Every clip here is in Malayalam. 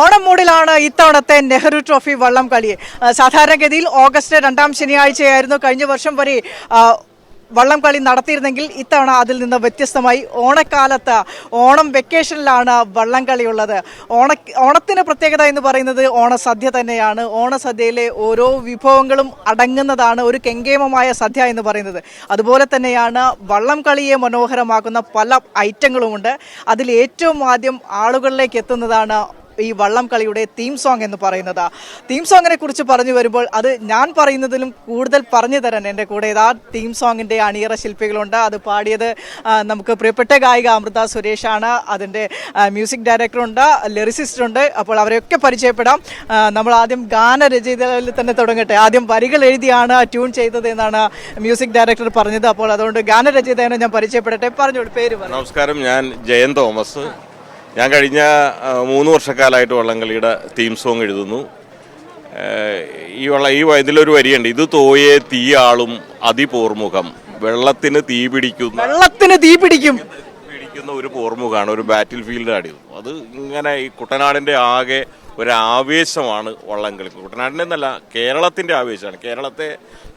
ഓണം മൂടിലാണ് ഇത്തവണത്തെ നെഹ്റു ട്രോഫി വള്ളം കളി സാധാരണഗതിയിൽ ഓഗസ്റ്റ് രണ്ടാം ശനിയാഴ്ചയായിരുന്നു കഴിഞ്ഞ വർഷം വരെ വള്ളം കളി നടത്തിയിരുന്നെങ്കിൽ ഇത്തവണ അതിൽ നിന്ന് വ്യത്യസ്തമായി ഓണക്കാലത്ത് ഓണം വെക്കേഷനിലാണ് വള്ളം കളി ഉള്ളത്. ഓണ ഓണത്തിന് പ്രത്യേകത എന്ന് പറയുന്നത് ഓണസദ്യ തന്നെയാണ്. ഓണസദ്യയിലെ ഓരോ വിഭവങ്ങളും അടങ്ങുന്നതാണ് ഒരു കെങ്കേമമായ സദ്യ എന്ന് പറയുന്നത്. അതുപോലെ തന്നെയാണ് വള്ളം കളിയെ മനോഹരമാക്കുന്ന പല ഐറ്റങ്ങളുമുണ്ട്. അതിൽ ഏറ്റവും ആദ്യം ആളുകളിലേക്ക് എത്തുന്നതാണ് ഈ വള്ളം കളിയുടെ തീം സോങ് എന്ന് പറയുന്നത്. തീം സോങ്ങിനെ കുറിച്ച് പറഞ്ഞു വരുമ്പോൾ അത് ഞാൻ പറയുന്നതിലും കൂടുതൽ പറഞ്ഞു തരാൻ എന്റെ കൂടെ ഇതാ തീം സോങ്ങിന്റെ അണിയറ ശില്പികളുണ്ട്. അത് പാടിയത് നമുക്ക് പ്രിയപ്പെട്ട ഗായിക അമൃത സുരേഷാണ് അതിന്റെ മ്യൂസിക് ഡയറക്ടറുണ്ട് ലിറിസിസ്റ്റുണ്ട് അപ്പോൾ അവരെയൊക്കെ പരിചയപ്പെടാം. നമ്മൾ ആദ്യം ഗാനരചയിതയിൽ തന്നെ തുടങ്ങട്ടെ. ആദ്യം വരികൾ എഴുതിയാണ് ട്യൂൺ ചെയ്തത് എന്നാണ് മ്യൂസിക് ഡയറക്ടർ പറഞ്ഞത്. അപ്പോൾ അതുകൊണ്ട് ഗാനരചയിതനെ ഞാൻ പരിചയപ്പെടട്ടെ. പറഞ്ഞോളൂ പേര് നമസ്കാരം. ഞാൻ ജയൻ തോമസ്. ഞാൻ കഴിഞ്ഞ മൂന്ന് വർഷക്കാലമായിട്ട് വള്ളംകളിയുടെ തീം സോങ് എഴുതുന്നു. ഈ വള്ള ഈ ഇതിലൊരു വരിയുണ്ട്. ഇത് തോയെ തീയാളും അതിപോർമുഖം. വെള്ളത്തിന് തീ പിടിക്കുന്നു വെള്ളത്തിന് തീ പിടിക്കും. പിടിക്കുന്ന ഒരു പോർമുഖമാണ് ഒരു ബാറ്റിൽ ഫീൽഡ് ആടിയത്. അത് ഇങ്ങനെ ഈ കുട്ടനാടിന്റെ ആകെ ഒരു ആവേശമാണ് വള്ളംകളി. കുട്ടനാടിന്റെ എന്നല്ല കേരളത്തിന്റെ ആവേശമാണ്. കേരളത്തെ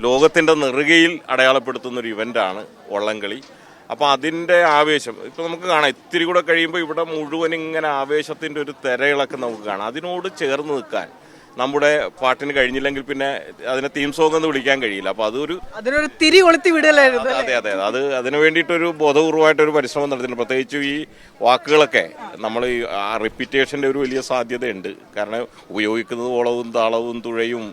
ലോകത്തിന്റെ നെറുകയിൽ അടയാളപ്പെടുത്തുന്ന ഒരു ഇവന്റാണ് വള്ളംകളി. അപ്പോൾ അതിന്റെ ആവേശം. ഇപ്പോൾ നമുക്ക് കാണാം ഇത്തിരി കൂടെ കഴിയുമ്പോൾ ഇവിടെ മുഴുവൻ ഇങ്ങനെ ആവേശത്തിന്റെ ഒരു തിരയിളക്കം നമുക്ക് കാണാം. അതിനോട് ചേർന്ന് നിൽക്കാൻ നമ്മുടെ പാട്ടിന് കഴിഞ്ഞില്ലെങ്കിൽ പിന്നെ അതിനെ തീം സോങ് എന്ന് വിളിക്കാൻ കഴിയില്ല. അപ്പോൾ അതൊരു അതിനൊരു തിരി കൊളുത്തി വിടലായിരുന്നു അതെ അതെ അതെ. അത് അതിന് വേണ്ടിയിട്ടൊരു ബോധപൂർവമായിട്ടൊരു പരിശ്രമം നടത്തിയിട്ടുണ്ട്. പ്രത്യേകിച്ച് ഈ വാക്കുകളൊക്കെ നമ്മൾ ഈ ആ റിപ്പീറ്റേഷന്റെ ഒരു വലിയ സാധ്യതയുണ്ട്. കാരണം ഉപയോഗിക്കുന്നത് ഓളവും താളവും തുഴയും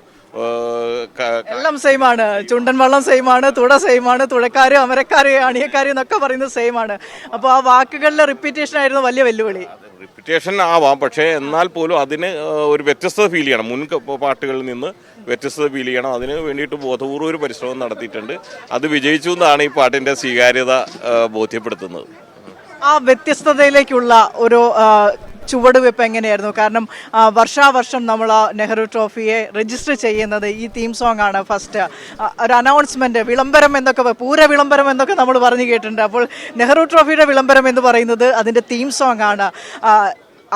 എല്ലാം സെയിം ആണ് ചുണ്ടൻ വള്ളം സെയിം ആണ് തുട സെയിം ആണ് തുഴക്കാര് അമരക്കാര് അണിയക്കാര് എന്നൊക്കെ പറയുന്നത് സെയിം ആണ് അപ്പോൾ ആ വാക്കുകളിലെ റിപ്പീറ്റേഷൻ ആയിരുന്നു വലിയ വെല്ലുവിളി. റിപ്പീറ്റേഷൻ ആവാം പക്ഷേ എന്നാൽ പോലും അതിന് ഒരു വ്യത്യസ്തത ഫീൽ ചെയ്യണം. മുൻ പാട്ടുകളിൽ നിന്ന് വ്യത്യസ്തത ഫീൽ ചെയ്യണം. അതിന് വേണ്ടിയിട്ട് ബോധപൂർവം ഒരു പരിശ്രമം നടത്തിയിട്ടുണ്ട്. അത് വിജയിച്ചു എന്നാണ് ഈ പാട്ടിന്റെ സ്വീകാര്യത ബോധ്യപ്പെടുത്തുന്നത്. ആ വ്യത്യസ്തതയിലേക്കുള്ള ഒരു ചുവടുവെപ്പ് എങ്ങനെയായിരുന്നു? കാരണം വർഷാവർഷം നമ്മൾ നെഹ്റു ട്രോഫിയെ രജിസ്റ്റർ ചെയ്യുന്നത് ഈ തീം സോങ് ആണ് ഫസ്റ്റ് ഒരു അനൗൺസ്മെന്റ് വിളംബരം എന്നൊക്കെ പൂര വിളംബരം എന്നൊക്കെ നമ്മൾ പറഞ്ഞു കേട്ടിട്ടുണ്ട്. അപ്പോൾ നെഹ്റു ട്രോഫിയുടെ വിളംബരം എന്ന് പറയുന്നത് അതിന്റെ തീം സോങ് ആണ്.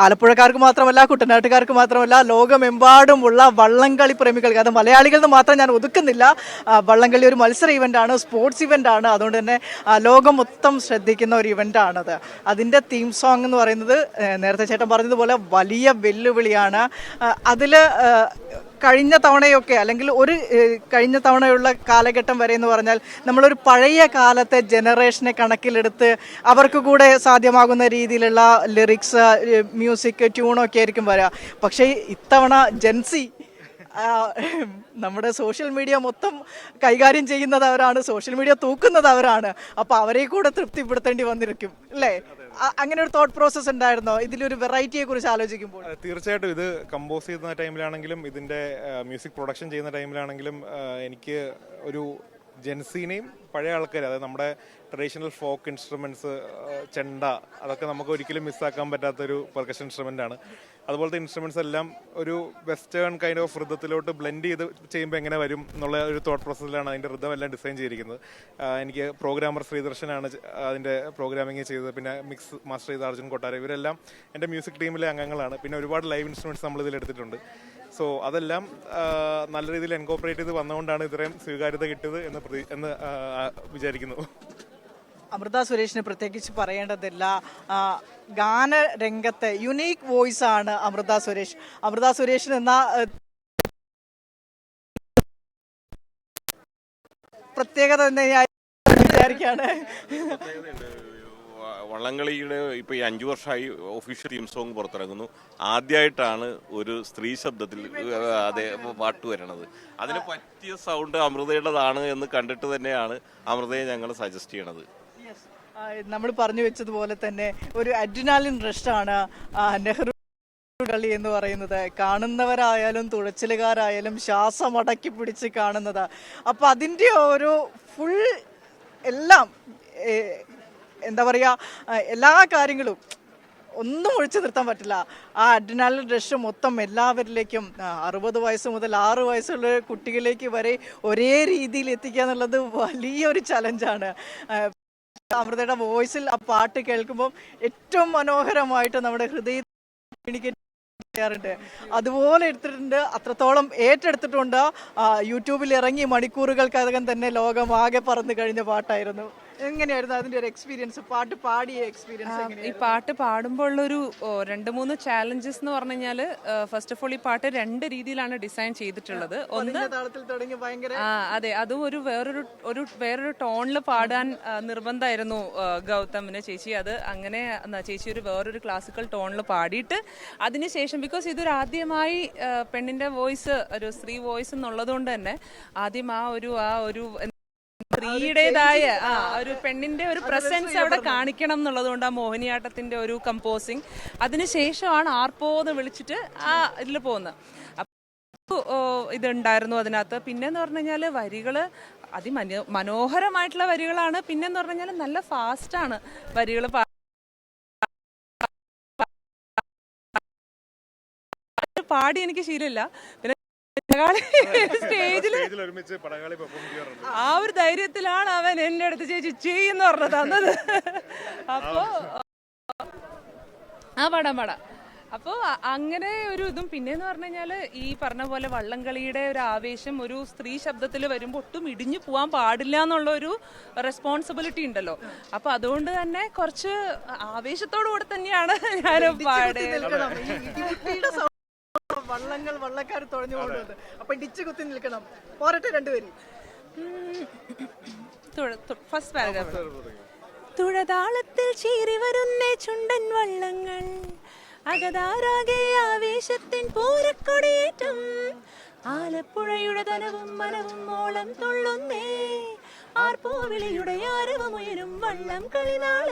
ആലപ്പുഴക്കാർക്ക് മാത്രമല്ല കുട്ടനാട്ടുകാർക്ക് മാത്രമല്ല ലോകമെമ്പാടുമുള്ള വള്ളംകളി പ്രേമികൾക്ക് അത് മലയാളികൾ എന്ന് മാത്രം ഞാൻ ഒതുക്കുന്നില്ല. വള്ളംകളി ഒരു മത്സര ഇവന്റ് ആണ് സ്പോർട്സ് ഇവന്റ് ആണ് അതുകൊണ്ട് തന്നെ ലോകം മൊത്തം ശ്രദ്ധിക്കുന്ന ഒരു ഇവന്റ് ആണത് അതിന്റെ തീം സോങ് എന്ന് പറയുന്നത് നേരത്തെ ചേട്ടൻ പറഞ്ഞതുപോലെ വലിയ വെല്ലുവിളിയാണ്. അതിൽ കഴിഞ്ഞ തവണയൊക്കെ അല്ലെങ്കിൽ ഒരു കഴിഞ്ഞ തവണയുള്ള കാലഘട്ടം വരെ എന്ന് പറഞ്ഞാൽ നമ്മളൊരു പഴയ കാലത്തെ ജനറേഷനെ കണക്കിലെടുത്ത് അവർക്ക് കൂടെ സാധ്യമാകുന്ന രീതിയിലുള്ള ലിറിക്സ് മ്യൂസിക് ട്യൂണൊക്കെ ആയിരിക്കും വരിക പക്ഷേ ഇത്തവണ ജെൻസി നമ്മുടെ സോഷ്യൽ മീഡിയ മൊത്തം കൈകാര്യം ചെയ്യുന്നത് അവരാണ് സോഷ്യൽ മീഡിയ തൂക്കുന്നത് അവരാണ്. അപ്പോൾ അവരെ കൂടെ തൃപ്തിപ്പെടുത്തേണ്ടി വന്നിരിക്കും അല്ലേ? അങ്ങനെ ഒരു തോട്ട് പ്രോസസ് ഉണ്ടായിരുന്നോ? ഇതിലൊരു വെറൈറ്റിയെ കുറിച്ച് ആലോചിക്കുമ്പോൾ? തീർച്ചയായിട്ടും. ഇത് കമ്പോസ് ചെയ്യുന്ന ടൈമിലാണെങ്കിലും ഇതിന്റെ മ്യൂസിക് പ്രൊഡക്ഷൻ ചെയ്യുന്ന ടൈമിലാണെങ്കിലും എനിക്ക് ഒരു ജെൻസീനെയും പഴയ ആൾക്കാർ അതായത് നമ്മുടെ ട്രഡീഷണൽ ഫോക്ക് ഇൻസ്ട്രുമെന്റ്സ് ചെണ്ട അതൊക്കെ നമുക്ക് ഒരിക്കലും മിസ്സാക്കാൻ പറ്റാത്ത ഒരു പെർക്കഷൻ ഇൻസ്ട്രുമെന്റ് ആണ്. അതുപോലത്തെ ഇൻസ്ട്രുമെന്റ്സ് എല്ലാം ഒരു വെസ്റ്റേൺ കൈൻഡ് ഓഫ് ഋതത്തിലോട്ട് ബ്ലെൻഡ് ചെയ്ത് ചെയ്യുമ്പോൾ എങ്ങനെ വരും എന്നുള്ള ഒരു തോട്ട് പ്രോസസ്സിലാണ് അതിന്റെ ഋതം എല്ലാം ഡിസൈൻ ചെയ്തിരിക്കുന്നത്. എനിക്ക് പ്രോഗ്രാമർ ശ്രീദർശനാണ് അതിന്റെ പ്രോഗ്രാമിംഗ് ചെയ്തത്. പിന്നെ മിക്സ് മാസ്റ്റർ ചെയ്ത അർജുൻ കൊട്ടാര ഇവരെല്ലാം എന്റെ മ്യൂസിക് ടീമിലെ അംഗങ്ങളാണ്. പിന്നെ ഒരുപാട് ലൈവ് ഇൻസ്ട്രുമെന്റ്സ് നമ്മൾ ഇതിൽ എടുത്തിട്ടുണ്ട്. സോ അതെല്ലാം നല്ല രീതിയിൽ എൻകോപ്പറേറ്റ് ചെയ്ത് വന്നുകൊണ്ടാണ് ഇത്രയും സ്വീകാര്യത കിട്ടിയത് എന്ന് പ്രതി എന്ന് വിചാരിക്കുന്നു. അമൃത സുരേഷിന് പ്രത്യേകിച്ച് പറയേണ്ടതില്ല. ഗാന രംഗത്തെ യുണീക്ക് വോയിസ് ആണ് അമൃത സുരേഷ്. അമൃത സുരേഷിന് എന്ന പ്രത്യേകത തന്നെ വള്ളംകളിയുടെ ഇപ്പൊ ഈ അഞ്ചു വർഷമായി ഒഫീഷ്യൽ തീം സോങ് പുറത്തിറങ്ങുന്നു. ആദ്യമായിട്ടാണ് ഒരു സ്ത്രീ ശബ്ദത്തിൽ അതെ പാട്ട് വരണത് അതിന് പറ്റിയ സൗണ്ട് അമൃതയുടേതാണ് എന്ന് കണ്ടിട്ട് തന്നെയാണ് അമൃതയെ ഞങ്ങൾ സജസ്റ്റ് ചെയ്യണത്. നമ്മൾ പറഞ്ഞു വെച്ചതുപോലെ തന്നെ ഒരു അഡ്രിനാലിൻ റഷാണ് നെഹ്റു കളി എന്ന് പറയുന്നത്. കാണുന്നവരായാലും തുഴച്ചിലുകാരായാലും ശ്വാസം അടക്കി പിടിച്ച് കാണുന്നത്. അപ്പൊ അതിന്റെ ഒരു ഫുൾ എല്ലാം എന്താ പറയാ എല്ലാ കാര്യങ്ങളും ഒന്നും ഒഴിച്ചു നിർത്താൻ പറ്റില്ല. ആ അഡ്രിനാലിൻ റഷ് മൊത്തം എല്ലാവരിലേക്കും അറുപത് വയസ്സ് മുതൽ ആറ് വയസ്സുള്ള കുട്ടികളിലേക്ക് വരെ ഒരേ രീതിയിൽ എത്തിക്കുക എന്നുള്ളത് വലിയൊരു ചലഞ്ചാണ് അമൃതയുടെ വോയിസിൽ ആ പാട്ട് കേൾക്കുമ്പോൾ ഏറ്റവും മനോഹരമായിട്ട് നമ്മുടെ ഹൃദയ ചെയ്യാറുണ്ട്. അതുപോലെ എടുത്തിട്ടുണ്ട് അത്രത്തോളം ഏറ്റെടുത്തിട്ടുണ്ട്. യൂട്യൂബിൽ ഇറങ്ങി മണിക്കൂറുകൾക്കകം തന്നെ ലോകം ആകെ പറന്നു കഴിഞ്ഞ പാട്ടായിരുന്നു. എങ്ങനെയായിരുന്നു അതിന്റെ ഒരു എക്സ്പീരിയൻസ് പാട്ട് പാടിയ എക്സ്പീരിയൻസ് ഈ പാട്ട് പാടുമ്പോൾ ഉള്ളൊരു രണ്ട് മൂന്ന് ചാലഞ്ചസ് എന്ന് പറഞ്ഞു കഴിഞ്ഞാൽ ഫസ്റ്റ് ഓഫ് ഓൾ ഈ പാട്ട് രണ്ട് രീതിയിലാണ് ഡിസൈൻ ചെയ്തിട്ടുള്ളത്. ഒന്ന് താളത്തിൽ തുടങ്ങി ഭയങ്കര ആ അതെ അതും ഒരു വേറൊരു ഒരു വേറൊരു ടോണിൽ പാടാൻ നിർബന്ധമായിരുന്നു ഗൗതമിന് ചേച്ചി. അത് അങ്ങനെ ചേച്ചി ഒരു വേറൊരു ക്ലാസിക്കൽ ടോണിൽ പാടിയിട്ട് അതിനുശേഷം ബിക്കോസ് ഇതൊരു ആദ്യമായി പെണ്ണിന്റെ വോയിസ് ഒരു സ്ത്രീ വോയിസ് എന്നുള്ളത് കൊണ്ട് തന്നെ ആദ്യം ആ ഒരു ആ ഒരു സ്ത്രീയുടേതായ ആ ഒരു പെണ്ണിന്റെ ഒരു പ്രസൻസ് അവിടെ കാണിക്കണം എന്നുള്ളത് കൊണ്ട് ആ മോഹിനിയാട്ടത്തിന്റെ ഒരു കമ്പോസിങ് അതിനുശേഷമാണ് ആർപ്പോ എന്ന് വിളിച്ചിട്ട് ആ ഇതിൽ പോകുന്നത് ഇതുണ്ടായിരുന്നു അതിനകത്ത് പിന്നെന്ന് പറഞ്ഞു കഴിഞ്ഞാൽ വരികൾ അതിമനോ മനോഹരമായിട്ടുള്ള വരികളാണ് പിന്നെന്ന് പറഞ്ഞു കഴിഞ്ഞാൽ നല്ല ഫാസ്റ്റാണ് വരികൾ പാടി എനിക്ക് ശീലമില്ല പിന്നെ സ്റ്റേജിൽ സ്റ്റേജിൽ ഒരുമിച്ച് പടകാളി പെർഫോം ചെയ്യാറുണ്ട്. ആ ഒരു ധൈര്യത്തിലാണ് അവൻ എന്റെ അടുത്ത് ചേച്ചി ചെയ്യുന്ന പറഞ്ഞു തന്നത്. അപ്പോ ആ. പാടാം പാടാം. അപ്പോൾ അങ്ങനെ ഒരു ഇതും പിന്നെയെന്ന് പറഞ്ഞു കഴിഞ്ഞാൽ ഈ പറഞ്ഞ പോലെ വള്ളംകളിയുടെ ഒരു ആവേശം ഒരു സ്ത്രീ ശബ്ദത്തിൽ വരുമ്പോൾ ഒട്ടും ഇടിഞ്ഞു പോകാൻ പാടില്ല എന്നുള്ള ഒരു റെസ്പോൺസിബിലിറ്റി ഉണ്ടല്ലോ. അപ്പോൾ അതുകൊണ്ട് തന്നെ കുറച്ച് ആവേശത്തോടു കൂടെ തന്നെയാണ് ഞാൻ പാടിയത് നിൽക്കണം ഈ ഇടിമുട്ടിയുടെ sound വള്ളങ്ങൾ വള്ളക്കാർ തുഴഞ്ഞു പോകുന്നത് അപ്പൊ ഡിച്ച് കുത്തി നിൽക്കണം. പോരട്ടെ രണ്ടുപേരും. ഫസ്റ്റ് പാരഗ്രാഫ് തുഴതാളത്തിൽ ചീറി വരുന്ന ചുണ്ടൻ വള്ളങ്ങൾ അകതാരാകെ ആവേശത്തിൻ പൂരക്കൊടിയേറ്റം ആലപ്പുഴയുടെ ധനവും മനവും മോളം തുള്ളുന്നേ ആർപ്പൂവിളിയുടെ ആരവമുയരും വള്ളം കളിനാൾ